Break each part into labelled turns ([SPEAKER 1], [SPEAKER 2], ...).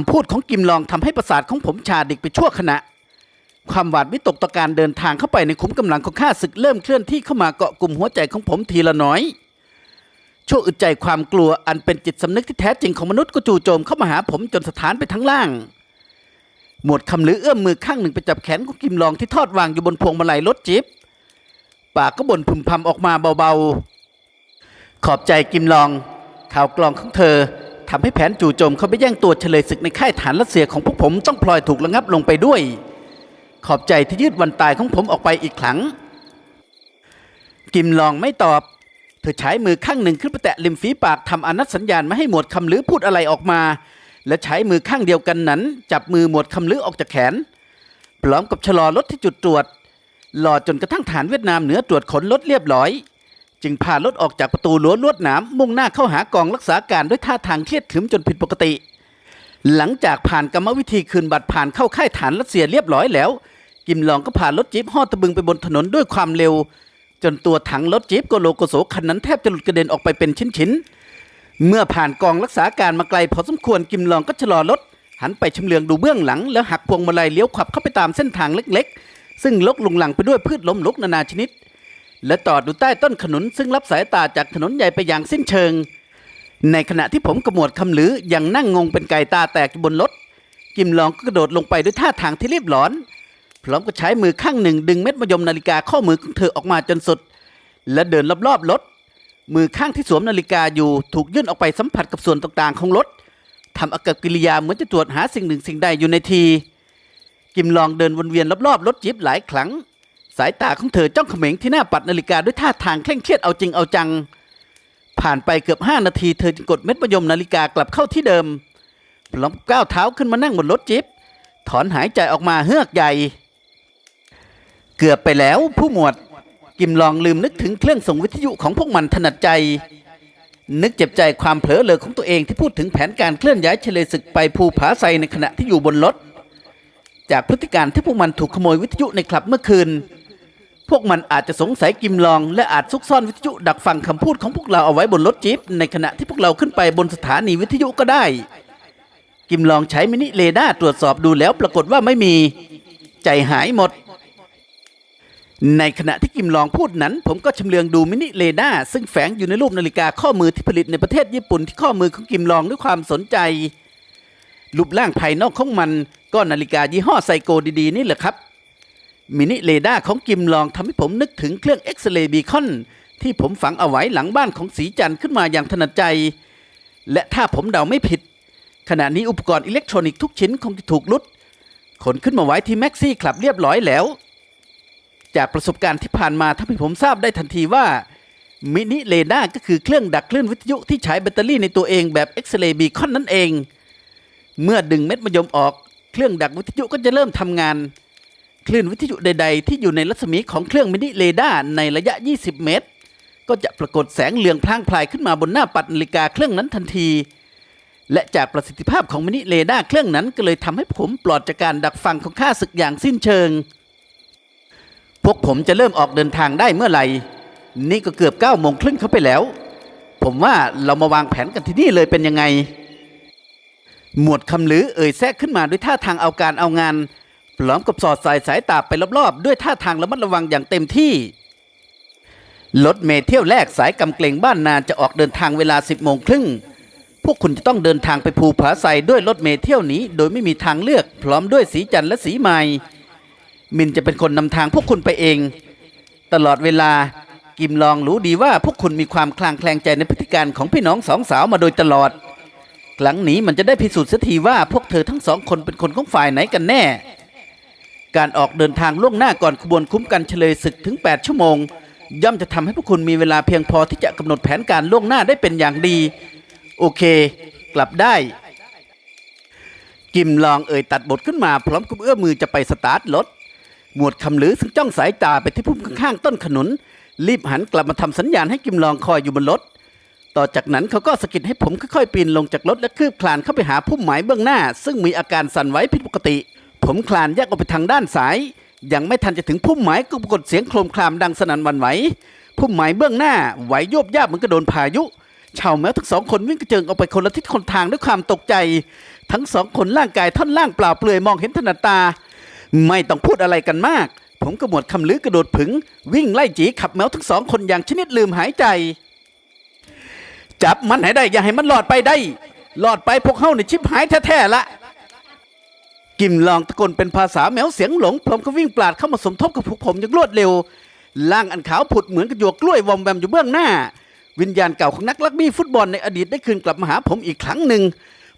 [SPEAKER 1] ำพูดของกิมลองทำให้ประสาทของผมชาดิกไปชั่วขณะ ความหวาดวิตกต่อการเดินทางเข้าไปในขุมกำลังของข้าศึกเริ่มเคลื่อนที่เข้ามาเกาะกลุ่มหัวใจของผมทีละน้อย ชั่วอึดใจความกลัวอันเป็นจิตสำนึกที่แท้จริงของมนุษย์ก็จู่โจมเข้ามาหาผมจนสถานไปทั้งล่าง หมวดคำลือเอื้อมมือข้างหนึ่งไปจับแขนของกิมลองที่ทอดวางอยู่บนพวงมาลัยรถจิบปากก็บ่นพึมพำออกมาเบาๆ ขอบใจกิมลองข่าวกลองของเธอ ทำให้แผนจู่โจมเขาไปแย่งตัวเฉลยศึกในค่ายฐานรัสเซียของพวกผมต้องพลอยถูกระงับลงไปด้วย ขอบใจที่ยืดวันตายของผมออกไปอีกครั้ง กิมลองไม่ตอบ เธอใช้มือข้างหนึ่งขึ้นไปแตะริมฝีปากทำอนัตสัญญาณไม่ให้หมวดคำลือพูดอะไรออกมา และใช้มือข้างเดียวกันนั้น จับมือหมวดคำลือออกจากแขนพร้อมกับชะลอรถที่จุดตรวจรอจนกระทั่งฐานเวียดนามเหนือตรวจขนรถเรียบร้อย จึงพารถออกจากประตูรั้วลวดหนามมุ่งหน้าเข้าหากองรักษาการด้วยท่าทางเครียดขรึมจนผิดปกติ หลังจากผ่านกรรมวิธีคืนบัตรผ่านเข้าค่ายฐานรัสเซียเรียบร้อยแล้ว กิมลองก็พารถจี๊ปฮอตะบึงไปบนถนนด้วยความเร็ว จนตัวถังรถจี๊ปโกโลโกโสคันนั้นแทบจะหลุดกระเด็นออกไปเป็นชิ้นๆเมื่อผ่านกองรักษาการมาไกลพอสมควรกิมลองก็ชะลอรถหันไปชำเลืองดูเบื้องหลัง แล้วหักพวงมาลัยเลี้ยวขับเข้าไปตามเส้นทางเล็ก ๆ ซึ่งลกลุงหลังไปด้วยพืชล้มลุกนานาชนิด และจอดดูใต้ต้นขนุนซึ่งรับสายตาจากถนนใหญ่ไปอย่างสิ้นเชิง ในขณะที่ผมกระหมวดคำหรือยังนั่งงงเป็นไก่ตาแตกอยู่บนรถกิมลองก็กระโดดลงไปด้วยท่าทางที่รีบร้อน พร้อมกับใช้มือข้างหนึ่งดึงเม็ดมะยมนาฬิกาข้อมือของเธอออกมาจนสุด และเดินรอบๆรถมือข้างที่สวมนาฬิกาอยู่ถูกยื่นออกไปสัมผัสกับส่วนต่างๆของรถทำอากับกิริยาเหมือนจะตรวจหาสิ่งหนึ่งสิ่งใดอยู่ในที กิมลองเดินวนเวียนรอบๆรถจิบหลายครั้ง สายตาของเธอจ้องเขม็งที่หน้าปัดนาฬิกาด้วยท่าทางเคร่งเครียดเอาจริงเอาจัง ผ่านไปเกือบห้านาทีเธอจึงกดเม็ดมะยมนาฬิกากลับเข้าที่เดิมพร้อมก้าวเท้าขึ้นมานั่งบนรถจิ๊บถอนหายใจออกมาเฮือกใหญ่ เกือบไปแล้วผู้หมวด กิมลองลืมนึกถึงเครื่องส่งวิทยุของพวกมันถนัดใจ นึกเจ็บใจความเผลอเลอของตัวเองที่พูดถึงแผนการเคลื่อนย้ายเฉลยศึกไปภูผาไซในขณะที่อยู่บนรถ จากพฤติการที่พวกมันถูกขโมยวิทยุในคลับเมื่อคืน พวกมันอาจจะสงสัยกิมลอง และอาจซุกซ่อนวิทยุดักฟังคำพูดของพวกเราเอาไว้บนรถจี๊ปในขณะที่พวกเราขึ้นไปบนสถานีวิทยุก็ได้ กิมลองใช้มินิเรดาร์ตรวจสอบดูแล้วปรากฏว่าไม่มี ใจหายหมด ในขณะที่กิมลองพูดนั้น ผมก็ชำเลืองดูมินิเรดาร์ซึ่งแฝงอยู่ในรูปนาฬิกาข้อมือที่ผลิตในประเทศญี่ปุ่นที่ข้อมือของกิมลองด้วยความสนใจรูปร่างภายนอกของมันก็นาฬิกายี่ห้อไซโกดีๆนี่แหละครับ มินิเรดาร์ของกิมลองทำให้ผมนึกถึงเครื่องเอ็กซเรย์บีคอนที่ผมฝังเอาไว้หลังบ้านของสีจันทร์ขึ้นมาอย่างถนัดใจ และถ้าผมเดาไม่ผิด ขณะนี้อุปกรณ์อิเล็กทรอนิกส์ทุกชิ้นคงจะถูกลุดขนขึ้นมาไว้ที่แม็กซี่คลับเรียบร้อยแล้ว จากประสบการณ์ที่ผ่านมาทำให้ผมทราบได้ทันทีว่ามินิเรดาร์ก็คือเครื่องดักคลื่นวิทยุที่ใช้แบตเตอรี่ในตัวเองแบบเอ็กซเรย์บีคอนนั่นเอง เมื่อดึงเม็ดมะยมออก เครื่องดักวิทยุก็จะเริ่มทำงาน คลื่นวิทยุใด ๆ ที่อยู่ในรัศมีของเครื่องมินิเรดาร์ในระยะ 20 เมตร ก็จะปรากฏแสงเหลืองพลางพลายขึ้นมาบนหน้าปัดนาฬิกาเครื่องนั้นทันที และจากประสิทธิภาพของมินิเรดาร์เครื่องนั้นก็เลยทำให้ผมปลอดจากการดักฟังของข้าศึกอย่างสิ้นเชิง พวกผมจะเริ่มออกเดินทางได้เมื่อไหร่ นี่ก็เกือบเก้าโมงครึ่งเข้าไปแล้ว ผมว่าเรามาวางแผนกันที่นี่เลยเป็นยังไง หมวดคำลือเอ่ยแทรกขึ้นมาด้วยท่าทางเอาการเอางาน พร้อมกับสอดสายสายตาไปรอบๆ ด้วยท่าทางระมัดระวังอย่างเต็มที่รถเมล์เที่ยวแรกสายกำเกลงบ้านนาจะออกเดินทางเวลา 10โมงครึ่ง พวกคุณจะต้องเดินทางไปภูผาไซด้วยรถเมล์เที่ยวนี้ โดยไม่มีทางเลือก พร้อมด้วยสีจันทร์และสีไม้มินจะเป็นคนนำทางพวกคุณไปเอง ตลอดเวลากิมลองรู้ดีว่าพวกคุณมีความคลางแคลงใจในพฤติการของพี่น้องสองสาวมาโดยตลอด ครั้งนี้มันจะได้พิสูจน์เสียทีว่าพวกเธอทั้งสองคนเป็นคนของฝ่ายไหนกันแน่ การออกเดินทางล่วงหน้าก่อนขบวนคุ้มกันเฉลยศึกถึง 8 ชั่วโมง ย่อมจะทำให้พวกคุณมีเวลาเพียงพอที่จะกำหนดแผนการล่วงหน้าได้เป็นอย่างดี โอเค กลับได้ กิมลองเอ่ยตัดบทขึ้นมาพร้อมกับเอื้อมมือจะไปสตาร์ทรถหมวดคำลือซึ่งจ้องสายตาไปที่พุ่มข้างๆต้นขนุน รีบหันกลับมาทำสัญญาณให้กิมลองคอยอยู่บนรถต่อจากนั้นเขาก็สะกิดให้ผมค่อยๆปีนลงจากรถและคืบคลานเข้าไปหาพุ่มไม้เบื้องหน้า ซึ่งมีอาการสั่นไหวผิดปกติ ผมคลานแยกออกไปทางด้านซ้าย ยังไม่ทันจะถึงพุ่มไม้ก็ปรากฏเสียงโครมครามดังสนั่นวันไหวพุ่มไม้เบื้องหน้าไหวโยบยาบเหมือนกระโดนพายุชาวแมวทั้งสองคนวิ่งกระเจิงออกไปคนละทิศคนทางด้วยความตกใจ ทั้งสองคนร่างกายท่อนล่างเปล่าเปลือยมองเห็นถนัดตา ไม่ต้องพูดอะไรกันมาก ผมก็หมวดคำลือกระโดดผึง วิ่งไล่จีขับแมวทั้งสองคนอย่างชนิดลืมหายใจ จับมันให้ได้ อย่าให้มันหลอดไปได้ หลอดไปพวกเฮาในชิบหายแท้ๆละ กิมลองตะโกนเป็นภาษาแมวเสียงหลงพร้อมก็วิ่งปลาดเข้ามาสมทบกับพวกผมอย่างรวดเร็วล่างอันขาวผุดเหมือนกับหยวกกล้วยวอมแวมอยู่เบื้องหน้า วิญญาณเก่าของนักลักบี้ฟุตบอลในอดีตได้คืนกลับมาหาผมอีกครั้งหนึ่ง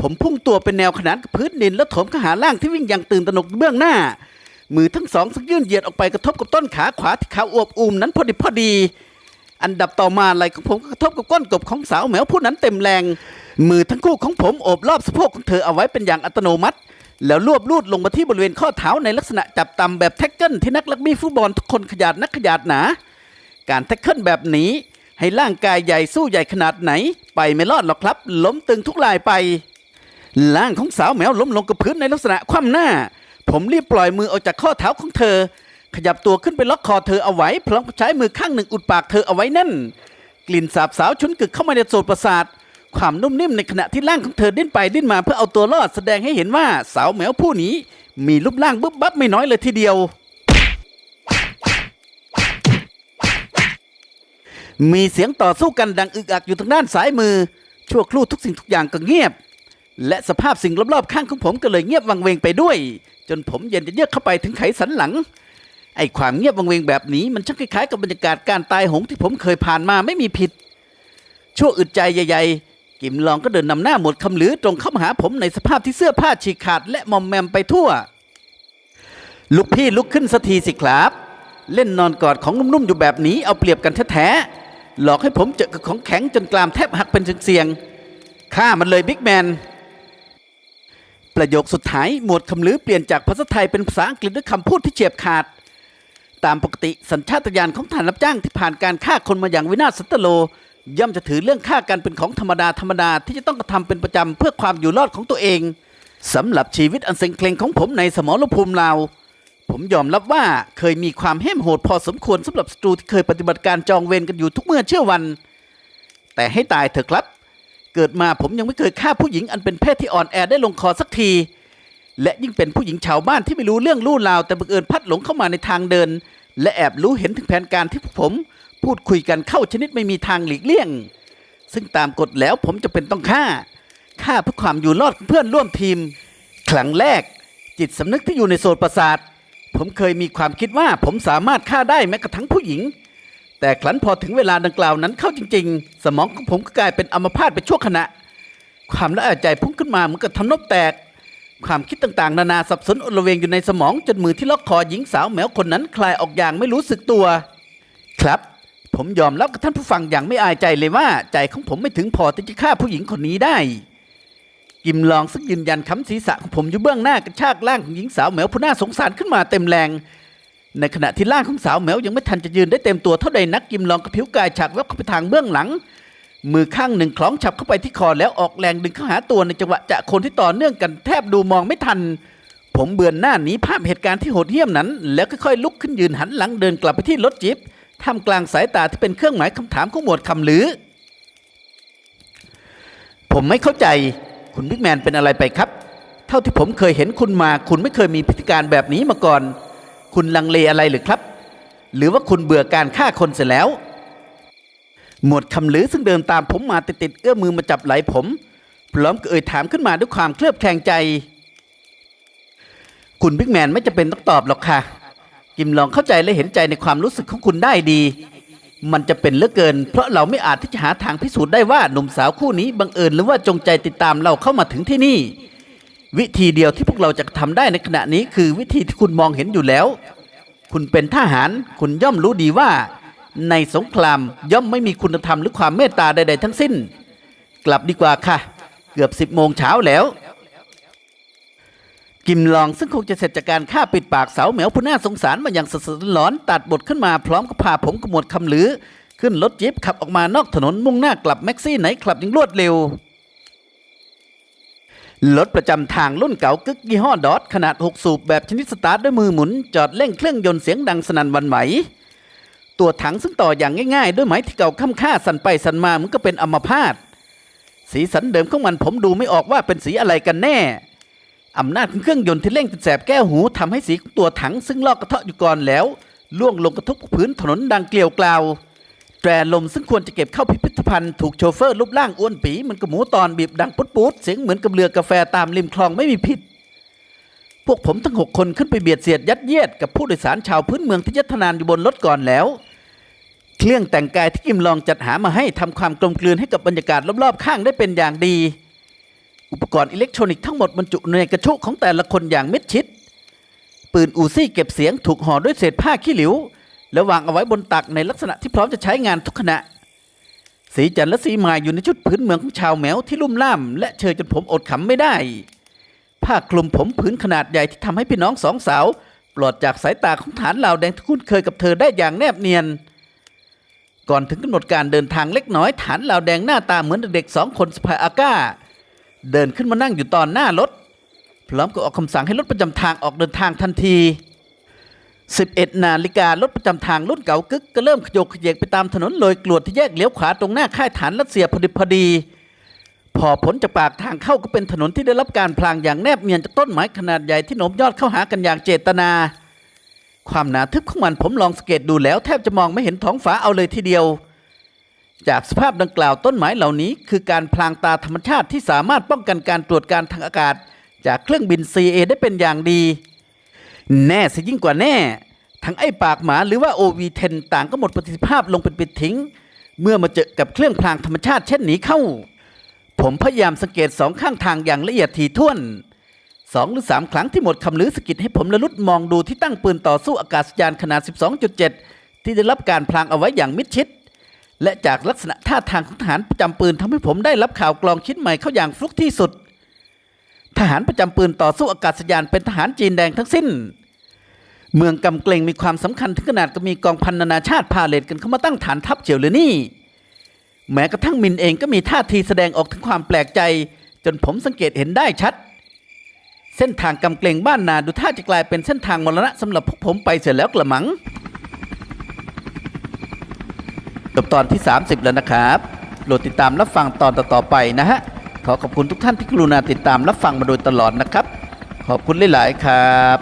[SPEAKER 1] ผมพุ่งตัวเป็นแนวขนานกับพื้นดินแล้วโถมเข้าหาล่างที่วิ่งอย่างตื่นตระหนกเบื้องหน้า มือทั้งสองซึ่งยื่นเหยียดออกไปกระทบกับต้นขาขวาที่ขาอวบอุ่มนั้นพอดีพอดี อันดับต่อมาไหล่ของผมก็กระทบกับก้นกบของสาวแมวผู้นั้นเต็มแรง มือทั้งคู่ของผมโอบรอบสะโพกของเธอเอาไว้เป็นอย่างอัตโนมัติ แล้วรวบลูดลงมาที่บริเวณข้อเท้าในลักษณะจับตำแบบแท็กเกิลที่นักลักบี้ฟุตบอลทุกคนขยาดนักขยาดหนา การแท็กเกิลแบบนี้ให้ร่างกายใหญ่สู้ใหญ่ขนาดไหน ไปไม่รอดหรอกครับ ล้มตึงทุกลายไป ร่างของสาวแมวล้มลงกับพื้นในลักษณะคว่ำหน้า ผมรีบปล่อยมือออกจากข้อเท้าของเธอ ขยับตัวขึ้นไปล็อกคอเธอเอาไว้ พร้อมใช้มือข้างหนึ่งอุดปากเธอเอาไว้แน่น กลิ่นสาบสาวชุนกึกเข้ามาในโสดประสาท ความนุ่มนิ่มในขณะที่ร่างของเธอดิ้นไปดิ้นมาเพื่อเอาตัวรอดแสดงให้เห็นว่าสาวแมวผู้นี้ มีรูปร่างบึ๊บบับไม่น้อยเลยทีเดียว มีเสียงต่อสู้กันดังอึกอักอยู่ทางด้านซ้ายมือ ชั่วครู่ทุกสิ่งทุกอย่างก็เงียบ และสภาพสิ่งรอบๆข้างของผมก็เลยเงียบวังเวงไปด้วย จนผมเย็นจะเยือกเข้าไปถึงไขสันหลังไอ้ความเงียบวังเวงแบบนี้มันช่างคล้ายๆกับบรรยากาศการตายโหงที่ผมเคยผ่านมาไม่มีผิด ชั่วอึดใจใหญ่ๆ กิมลองก็เดินนำหน้าหมวดคำหรือตรงเข้ามาหาผมในสภาพที่เสื้อผ้าฉีกขาดและมอมแมมไปทั่วลุกพี่ลุกขึ้นสักทีสิครับ เล่นนอนกอดของนุ่มๆอยู่แบบนี้เอาเปรียบกันแท้ๆหลอกให้ผมเจอกับของแข็งจนกรามแทบหักเป็นเสียงๆฆ่ามันเลยบิ๊กแมนประโยคสุดท้ายหมวดคำลือเปลี่ยนจากภาษาไทยเป็นภาษาอังกฤษด้วยคำพูดที่เฉียบขาด ตามปกติสัญชาตญาณของฐานรับจ้างที่ผ่านการฆ่าคนมาอย่างวินาศสันตโล ย่อมจะถือเรื่องฆ่ากันเป็นของธรรมดาธรรมดาที่จะต้องกระทำเป็นประจำเพื่อความอยู่รอดของตัวเองสำหรับชีวิตอันเซ็งเคลงของผมในสมรภูมิลาวผมยอมรับว่าเคยมีความเห้มโหดพอสมควรสำหรับศัตรูที่เคยปฏิบัติการจองเวรกันอยู่ทุกเมื่อเชื่อวัน แต่ให้ตายเถอะครับ เกิดมาผมยังไม่เคยฆ่าผู้หญิงอันเป็นเพศที่อ่อนแอได้ลงคอสักที และยิ่งเป็นผู้หญิงชาวบ้านที่ไม่รู้เรื่องลู่ราวแต่บังเอิญพัดหลงเข้ามาในทางเดิน และแอบรู้เห็นถึงแผนการที่พวกผม พูดคุยกันเข้าชนิดไม่มีทางหลีกเลี่ยง ซึ่งตามกฎแล้วผมจะเป็นต้องฆ่าฆ่าเพื่อความอยู่รอดเพื่อนร่วมทีมครั้งแรก จิตสำนึกที่อยู่ในโสตประสาท ผมเคยมีความคิดว่าผมสามารถฆ่าได้แม้กระทั่งผู้หญิง แต่ครั้นพอถึงเวลาดังกล่าวนั้นเข้าจริง ๆ สมองของผมก็กลายเป็นอัมพาตไปชั่วขณะ ความละอายใจพุ่งขึ้นมาเหมือนกับทำนบแตก ความคิดต่างๆ นานาสับสนอลเวงอยู่ในสมองจนมือที่ล็อกคอหญิงสาวแมวคนนั้นคลายออกอย่างไม่รู้สึกตัว ครับ ผมยอมรับกับท่านผู้ฟังอย่างไม่อายใจเลยว่า ใจของผมไม่ถึงพอที่จะฆ่าผู้หญิงคนนี้ได้ กิมลองซึ่งยืนยันคำศีรษะของผมอยู่เบื้องหน้ากระชากร่างของหญิงสาวแมวผู้น่าสงสารขึ้นมาเต็มแรง ในขณะที่ร่างของสาวแมวยังไม่ทันจะยืนได้เต็มตัวเท่าใดนักกิมลองกับผิวกายฉากแวบเข้าไปทางเบื้องหลัง มือข้างหนึ่งคล้องฉับเข้าไปที่คอแล้วออกแรงดึงเข้าหาตัวในจังหวะจะคนที่ต่อเนื่องกันแทบดูมองไม่ทันผมเบือนหน้าหนีภาพเหตุการณ์ที่โหดเหี้ยมนั้น แล้วค่อยๆลุกขึ้นยืนหันหลังเดินกลับไปที่รถจิ๊บ ท่ามกลางสายตาที่เป็นเครื่องหมายคำถามของหมวดคำลือ ผมไม่เข้าใจคุณบิ๊กแมนเป็นอะไรไปครับ เท่าที่ผมเคยเห็นคุณมา คุณไม่เคยมีพฤติการแบบนี้มาก่อน คุณลังเลอะไรหรือครับ หรือว่าคุณเบื่อการฆ่าคนเสียแล้ว หมวดคำลือซึ่งเดินตามผมมาติดๆเอื้อมือมาจับไหล่ผมพร้อมกับเอ่ยถามขึ้นมาด้วยความเคลือบแคลงใจ คุณบิ๊กแมนไม่จำเป็นต้องตอบหรอกค่ะ กิมลองเข้าใจและเห็นใจในความรู้สึกของคุณได้ดี มันจะเป็นเลือเกิน เพราะเราไม่อาจที่จะหาทางพิสูจน์ได้ว่าหนุ่มสาวคู่นี้บังเอิญหรือว่าจงใจติดตามเราเข้ามาถึงที่นี่ วิธีเดียวที่พวกเราจะทำได้ในขณะนี้ คือวิธีที่คุณมองเห็นอยู่แล้ว คุณเป็นทหารคุณย่อมรู้ดีว่า ในสงครามย่อมไม่มีคุณธรรมหรือความเมตตาใด ๆ ทั้งสิ้น กลับดีกว่าค่ะ เกือบสิบโมงเช้าแล้ว กิมลองซึ่งคงจะเสร็จจากการฆ่าปิดปากสาวแมวผู้น่าสงสารมาอย่างสดๆร้อนตัดบทขึ้นมาพร้อมกับพาผมกระหมวดคำหรือ ขึ้นรถจิ๊บขับออกมานอกถนนมุ่งหน้ากลับแม็กซี่ไหนคลับย่างรวดเร็วรถประจำทางรุ่นเก่ากึกยี่ห้อดอทขนาด 6 สูบแบบชนิดสตาร์ทด้วยมือหมุน จอดเร่งเครื่องยนต์เสียงดังสนั่นวันไหว ตัวถังซึ่งต่ออย่างง่ายๆ ด้วยไม้ที่เก่าค่ำค่าสั่นไปสั่นมาเหมันก็เป็นอัมพาตสีสันเดิมของมันผมดูไม่ออกว่าเป็นสีอะไรกันแน่ อำนาจของเครื่องยนต์ที่เร่งจนแสบแก้วหูทำให้สีของตัวถังซึ่งลอกกระเทาะอยู่ก่อนแล้วล่วงลงกระทบกับพื้นถนนดังเกลียวกล่าวแตรลมซึ่งควรจะเก็บเข้าพิพิธภัณฑ์ถูกโชเฟอร์รูปร่างอ้วนปีเหมันกับหมูตอนบีบดังปุ๊ดปุ๊ดเสียงเหมือนกับเรือกาแฟตามริมคลองไม่มีผิดพวกผมทั้งหกคนขึ้นไปเบียดเสียดยัดเยียดกับผู้โดยสารชาวพื้นเมืองที่ยัดทนานอยู่บนรถก่อนแล้ว เครื่องแต่งกายที่กิมลองจัดหามาให้ทำความกลมกลืนให้กับบรรยากาศรอบๆข้างได้เป็นอย่างดี อุปกรณ์อิเล็กทรอนิกส์ทั้งหมดบรรจุในกระชุของแต่ละคนอย่างมิดชิด ปืนอูซี่เก็บเสียงถูกห่อด้วยเศษผ้าขี้หลิว แล้ววางเอาไว้บนตักในลักษณะที่พร้อมจะใช้งานทุกขณะ สีจันและสีมายอยู่ในชุดพื้นเมืองของชาวแมวที่ลุ่มล่าม และเชยจนผมอดขำไม่ได้ ผ้าคลุมผมผืนขนาดใหญ่ที่ทำให้พี่น้องสองสาว ปลอดจากสายตาของฐานเหล่าแดงที่คุ้นเคยกับเธอได้อย่างแนบเนียนก่อนถึงกำหนดการเดินทางเล็กน้อยฐานเหล่าแดงหน้าตาเหมือนเด็กสองคนสะพายอาก้า เดินขึ้นมานั่งอยู่ตอนหน้ารถ พร้อมกับออกคำสั่งให้รถประจำทางออกเดินทางทันที 11 นาฬิการถประจำทางรุ่นเก่ากึกก็เริ่มขยกขยเยกไปตามถนนโรยกลวดที่แยกเลี้ยวขวาตรงหน้าค่ายฐานรัสเซียพอดีพอดี พอพ้นจากปากทางเข้าก็เป็นถนนที่ได้รับการพลางอย่างแนบเนียนจากต้นไม้ขนาดใหญ่ที่โหนมยอดเข้าหากันอย่างเจตนา ความหนาทึบของมันผมลองสเกตดูแล้วแทบจะมองไม่เห็นท้องฟ้าเอาเลยทีเดียว จากสภาพดังกล่าวต้นไม้เหล่านี้ คือการพลางตาธรรมชาติที่สามารถป้องกันการตรวจการทางอากาศ จากเครื่องบิน CA ได้เป็นอย่างดี แน่ซะยิ่งกว่าแน่ ทั้งไอ้ปากหมาหรือว่า OV10 ต่างก็หมดประสิทธิภาพลงเป็นปิดทิ้ง เมื่อมาเจอกับเครื่องพลางธรรมชาติเช่นนี้เข้า ผมพยายามสังเกตสองข้างทางอย่างละเอียดถี่ถ้วนสองหรือสามครั้งที่หมดคำลือสกิดให้ผมระลุดมองดูที่ตั้งปืนต่อสู้อากาศยานขนาด 12.7 ที่ได้รับการพลางเอาไว้อย่างมิดชิด และจากลักษณะท่าทางของทหารประจำปืนทำให้ผมได้รับข่าวกลองชิ้นใหม่เข้าอย่างฟลุกที่สุด ทหารประจำปืนต่อสู้อากาศยานเป็นทหารจีนแดงทั้งสิ้น เมืองกำเกรงมีความสำคัญถึงขนาดก็มีกองพันนานาชาติพาเลทกันเข้ามาตั้งฐานทัพเฉียวหรือนี่ แม้กระทั่งมินเองก็มีท่าทีแสดงออกถึงความแปลกใจ จนผมสังเกตเห็นได้ชัด เส้นทางกำเกรงบ้านนาดูท่าจะกลายเป็นเส้นทางมรณะสำหรับพวกผมไปเสียแล้วกระมัง จบตอนที่ 30 แล้วนะครับโปรดติดตามรับฟังตอนต่อๆไปนะฮะ ขอขอบคุณทุกท่านที่กรุณาติดตามรับฟังมาโดยตลอดนะครับ ขอบคุณหลาย ๆ ครับ